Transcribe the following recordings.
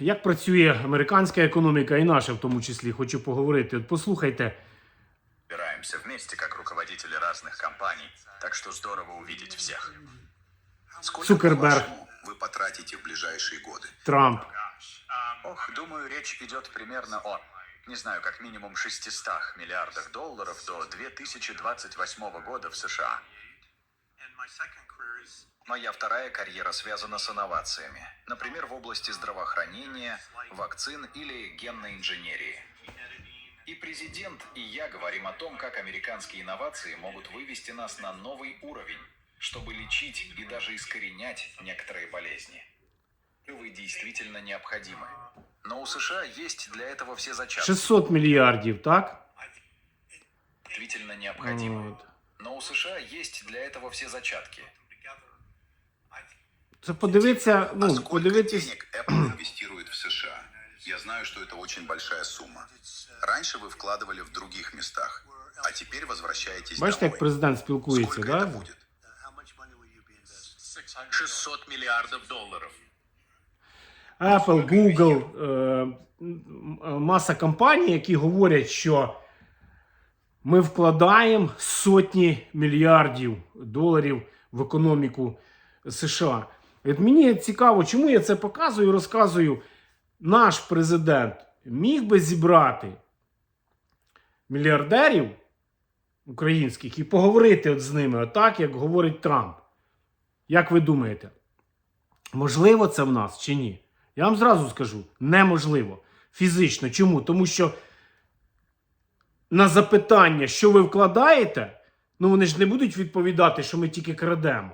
як працює американська економіка і наша, в тому числі, хочу поговорити. От послухайте, Собираемся вместе как руководители разных компаний, так что здорово увидеть всех. Сколько, Цукерберг. по-вашему, вы потратите в ближайшие годы? Трамп. Ох, думаю, речь идет примерно о, не знаю, как минимум 600 миллиардах долларов до 2028 года в США. Моя вторая карьера связана с инновациями. Например, в области здравоохранения, вакцин или генной инженерии. И президент, и я говорим о том, как американские инновации могут вывести нас на новый уровень, чтобы лечить и даже искоренять некоторые болезни. Вы действительно необходимы. Но у США есть для этого все зачатки. 600 мільярдів, так? Действительно необходимы. От. Но у США есть для этого все зачатки. Це подивитися, а ну, сколько подивитись. денег Apple инвестирует в США? Я знаю, что это очень большая сумма. Раньше вы вкладывали в других местах, а теперь возвращаетесь Бачите, домой. як президент спілкується, Сколько да? это будет? 600 миллиардов долларов. Apple, Google, е, м- м- маса компаній, які говорять, що ми вкладаємо сотні мільярдів доларів в економіку США. От мені цікаво, чому я це показую і розказую. Наш президент міг би зібрати мільярдерів українських і поговорити от з ними, отак, як говорить Трамп. Як ви думаєте? Можливо це в нас чи ні? Я вам зразу скажу: неможливо. Фізично. Чому? Тому що на запитання, що ви вкладаєте, ну вони ж не будуть відповідати, що ми тільки крадемо.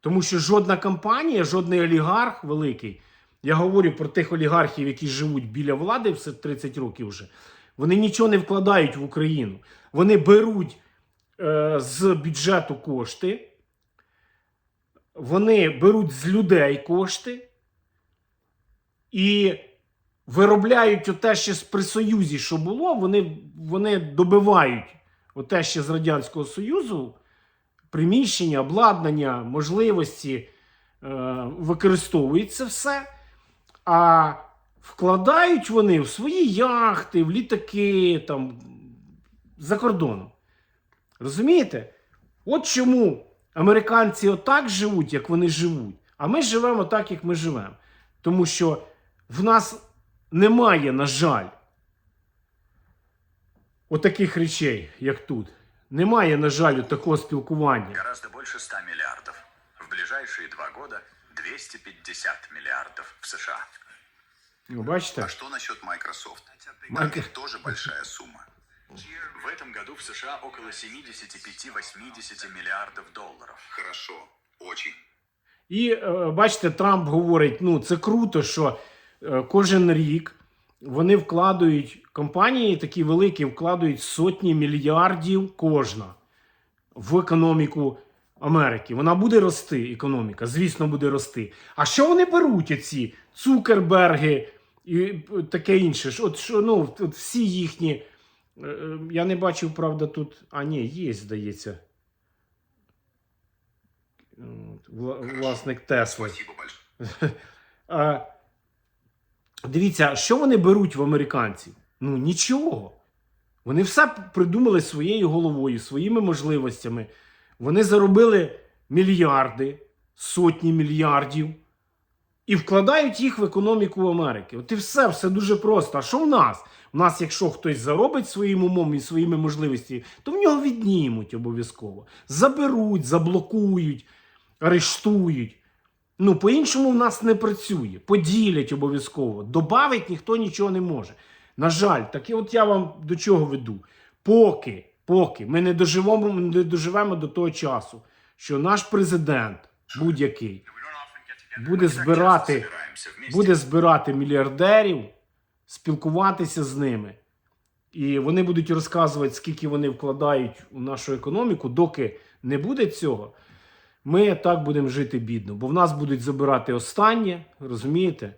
Тому що жодна компанія, жодний олігарх великий, я говорю про тих олігархів, які живуть біля влади все 30 років вже, вони нічого не вкладають в Україну. Вони беруть е, з бюджету кошти, вони беруть з людей кошти і виробляють оте ще з при Союзі, що було, вони, вони добивають оте ще з Радянського Союзу приміщення, обладнання, можливості, е, використовують це все, а вкладають вони в свої яхти, в літаки там, за кордоном. Розумієте? От чому американці отак живуть, як вони живуть, а ми живемо так, як ми живемо. Тому що в нас немає, на жаль, отаких речей, як тут. Немає, на жаль, такого спілкування. Гораздо больше 100 миллиардов. В ближайшие два года 250 миллиардов в США. Ви бачите? А что насчет Microsoft? Майк- тоже большая сумма. В этом году в США около 75-80 миллиардов долларов. Хорошо, очень. І е, бачите, Трамп говорить: ну це круто, що кожен рік вони вкладають компанії такі великі, вкладають сотні мільярдів кожна в економіку Америки. Вона буде рости, економіка, звісно, буде рости. А що вони беруть, оці Цукерберги і е, таке інше? От що ну, от всі їхні. е, е, Я не бачив, правда, тут. А ні, є, здається. От, вла- Власник Тесли. Дивіться, що вони беруть в американців? Ну нічого. Вони все придумали своєю головою, своїми можливостями. Вони заробили мільярди, сотні мільярдів і вкладають їх в економіку Америки. От і все, все дуже просто. А що в нас? У нас, якщо хтось заробить своїм умом і своїми можливостями, то в нього віднімуть обов'язково. Заберуть, заблокують, арештують. Ну, по-іншому в нас не працює. Поділять обов'язково. Добавить ніхто нічого не може. На жаль, так і от я вам до чого веду. Поки, поки ми не доживемо, не доживемо до того часу, що наш президент будь-який буде збирати, буде збирати мільярдерів, спілкуватися з ними. І вони будуть розказувати, скільки вони вкладають у нашу економіку, доки не буде цього. Ми так будемо жити бідно, бо в нас будуть забирати останнє, розумієте?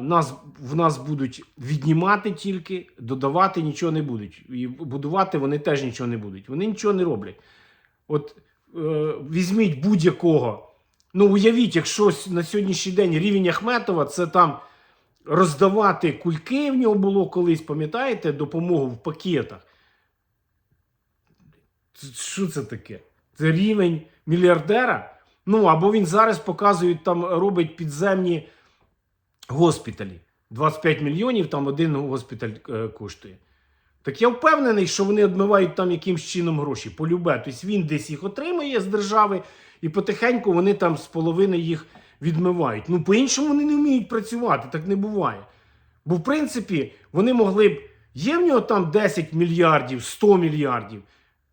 Нас, в нас будуть віднімати тільки, додавати нічого не будуть. І будувати вони теж нічого не будуть. Вони нічого не роблять. От е, візьміть будь-якого. Ну, уявіть, якщо на сьогоднішній день рівень Ахметова це там роздавати кульки в нього було колись, пам'ятаєте, допомогу в пакетах. Що це таке? Це рівень мільярдера? Ну, або він зараз показує, там робить підземні госпіталі. 25 мільйонів там один госпіталь е, коштує. Так я впевнений, що вони відмивають там якимсь чином гроші. Полюбе. Тобто він десь їх отримує з держави, і потихеньку вони там з половини їх відмивають. Ну, по-іншому вони не вміють працювати, так не буває. Бо, в принципі, вони могли б. Є в нього там 10 мільярдів, 100 мільярдів.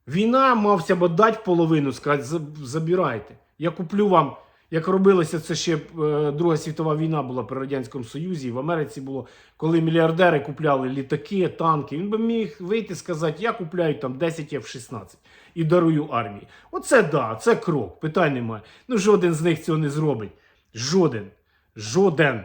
Війна мався б дати половину, сказати, забирайте. Я куплю вам. Як робилося це ще е, Друга світова війна була при Радянському Союзі, і в Америці було, коли мільярдери купляли літаки, танки. Він би міг вийти і сказати, я купляю там 10 F-16 і дарую армії. Оце да, це крок, питань немає. Ну жоден з них цього не зробить. Жоден. Жоден.